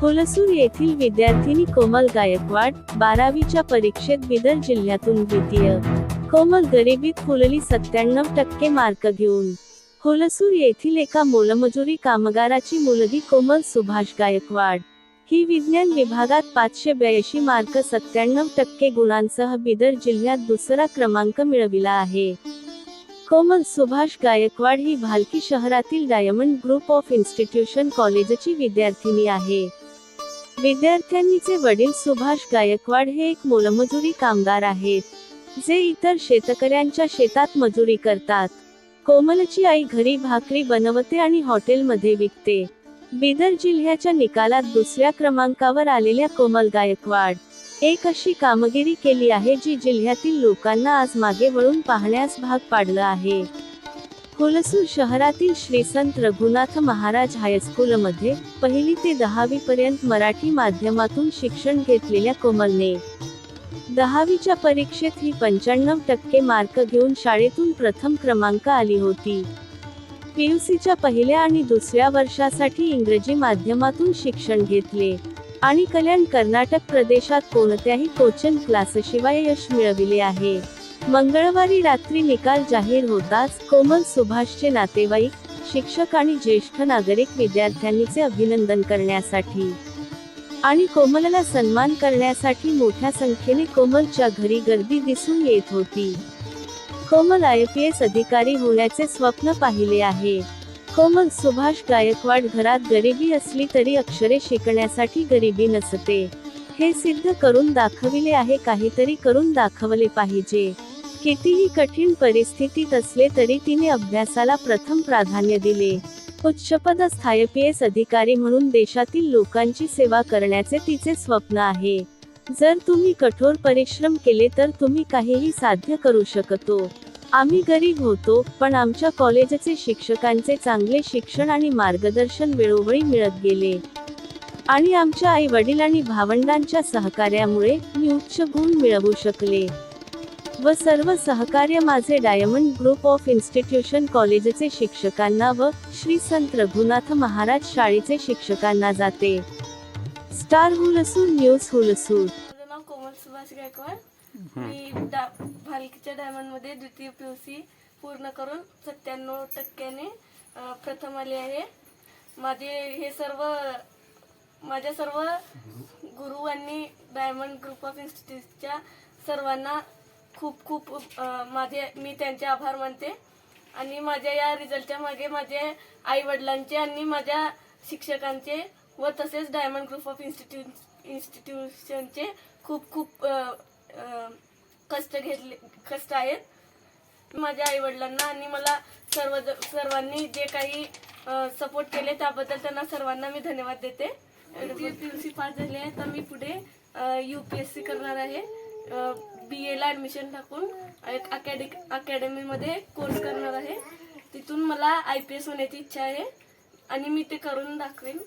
होलसूर येथील विद्यार्थिनी कोमल गायकवाड बारावीच्या परीक्षेत बिदर जिल्ह्यातून द्वितीय. कोमल गरिबीत फुलली सत्त्याण्णव टक्के मार्क घेऊन. होलसूर येथील एका मोलमजुरी कामगाराची मुलगी कोमल सुभाष गायकवाड. ही विज्ञान विभागात पाचशे ब्याऐंशी मार्क सत्त्याण्णव टक्के गुणांसह बिदर जिल्ह्यात दुसरा क्रमांक मिळविला आहे. कोमल सुभाष गायकवाड ही भालकी शहरातील डायमंड ग्रुप ऑफ इन्स्टिट्यूशन कॉलेजची विद्यार्थिनी आहे. विद्यार्थ्यांनीचे वडील सुभाष गायकवाड हे एक मोलमजुरी कामगार आहेत जे इतर शेतकऱ्यांच्या शेतात मजुरी करतात. कोमलची आई घरी भाकरी बनवते आणि हॉटेलमध्ये विकते. बिदर जिल्ह्याच्या निकालात दुसऱ्या क्रमांकावर आलेल्या कोमल गायकवाड. एक अशी कामगिरी केली आहे जी जिल्ह्यातील लोकांना आज मागे वळून पाहण्यास भाग पाडलं आहे. हुलसूर शहरातील श्री संत रघुनाथ महाराज हायस्कूलमध्ये पहिली ते दहावी पर्यंत मराठी माध्यमातून शिक्षण घेतलेल्या कोमलने. दहावीच्या परीक्षेत ही पंच्याण्णव टक्के मार्क घेऊन शाळेतून प्रथम क्रमांक आली होती. पीयूसीच्या पहिल्या आणि दुसऱ्या वर्षासाठी इंग्रजी माध्यमातून शिक्षण घेतले. आणि कल्याण कर्नाटक प्रदेशात कोणत्याही कोचन क्लासशिवाय यश मिळविले आहे. मंगळवारी रात्री निकाल जाहीर होताच कोमल सुभाषचे नातेवाईक शिक्षक आणि ज्येष्ठ नागरिक विद्यार्थ्यांनीचे अभिनंदन करण्यासाठी आणि कोमलला सन्मान करण्यासाठी मोठ्या संख्येने कोमलच्या घरी गर्दी दिसून येत होती. कोमल आय पी एस अधिकारी होण्याचे स्वप्न पाहिले आहे. कोमल सुभाष गायकवाड घरात गरिबी असली तरी अक्षरे शिकण्यासाठी गरिबी नसते. हे सिद्ध करून दाखविले आहे काहीतरी करून दाखवले पाहिजे. कितीही कठीण परिस्थितीत असले तरी तिने अभ्यासाला प्रथम प्राधान्य दिले. उच्चपदस्थ आय पी एस अधिकारी म्हणून देशातील लोकांची सेवा करण्याचे तिचे स्वप्न आहे. जर तुम्ही कठोर परिश्रम केले तर तुम्ही काहीही साध्य करू शकतो. आम्ही गरीब होतो पण आमच्या कॉलेजचे शिक्षकांचे चांगले शिक्षण आणि मार्गदर्शन वेळोवेळी मिळत गेले. आणि आमच्या आई वडील आणि भावंडांच्या सहकार्यामुळे मी उच्च गुण मिळवू शकले. व सर्व सहकार्य माझे डायमंड ग्रुप ऑफ इन्स्टिट्यूशन कॉलेजचे शिक्षकांना व श्री संत रघुनाथ महाराज शाळेचे शिक्षकांना जाते. स्टार हुलसूर न्यूज हुलसूर माझं नाव कोमल सुभाष गायकवाड. मी डा भालकीच्या डायमंडमध्ये द्वितीय पी यू सी पूर्ण करून सत्त्याण्णव टक्क्याने अ, प्रथम आले आहे. माझे हे सर्व माझ्या सर्व गुरु आणि डायमंड ग्रुप ऑफ इन्स्टिट्यूटच्या सर्वांना खूप खूप माझे मी त्यांचे आभार मानते. आणि माझ्या या रिझल्टच्या मागे माझे आई वडिलांचे आणि माझ्या शिक्षकांचे व तसेच डायमंड ग्रुप ऑफ इन्स्टिट्यूट इन्स्टिट्यूशनचे खूप खूप कष्ट घेतले कष्ट आहेत. माझ्या आई वडिलांना आणि मला सर्व सर्वांनी जे काही सपोर्ट केले त्याबद्दल त्यांना सर्वांना मी धन्यवाद देते. पी यू सी पास झाले तर मी पुढे यू पी एस सी करणार आहे. बी एला ॲडमिशन टाकून एक अकॅडे अकॅडमीमध्ये कोर्स करणार आहे. तिथून मला आय पी एस होण्याची इच्छा आहे आणि मी ते करून दाखवेन.